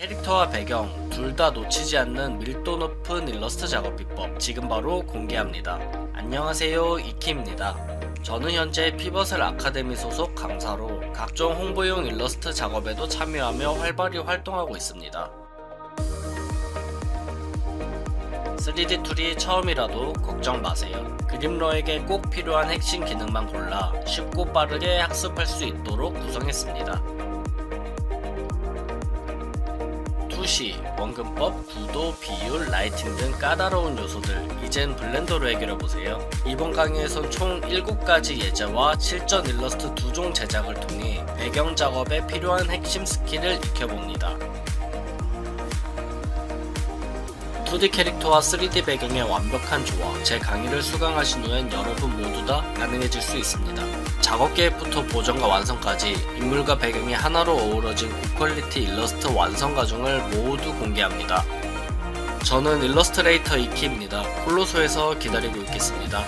캐릭터와 배경 둘 다 놓치지 않는 밀도 높은 일러스트 작업 비법 지금 바로 공개합니다. 안녕하세요 이키입니다. 저는 현재 피버셀 아카데미 소속 강사로 각종 홍보용 일러스트 작업에도 참여하며 활발히 활동하고 있습니다. 3D 툴이 처음이라도 걱정 마세요. 그림러에게 꼭 필요한 핵심 기능만 골라 쉽고 빠르게 학습할 수 있도록 구성했습니다. 투시, 원근법, 구도, 비율, 라이팅 등 까다로운 요소들 이젠 블렌더로 해결해보세요. 이번 강의에선 총 7가지 예제와 실전 일러스트 2종 제작을 통해 배경 작업에 필요한 핵심 스킬을 익혀봅니다. 2D 캐릭터와 3D 배경의 완벽한 조화, 제 강의를 수강하신 후엔 여러분 모두 다 가능해질 수 있습니다. 작업 계획부터 보정과 완성까지 인물과 배경이 하나로 어우러진 고퀄리티 일러스트 완성 과정을 모두 공개합니다. 저는 일러스트레이터 이키입니다. 콜로소에서 기다리고 있겠습니다.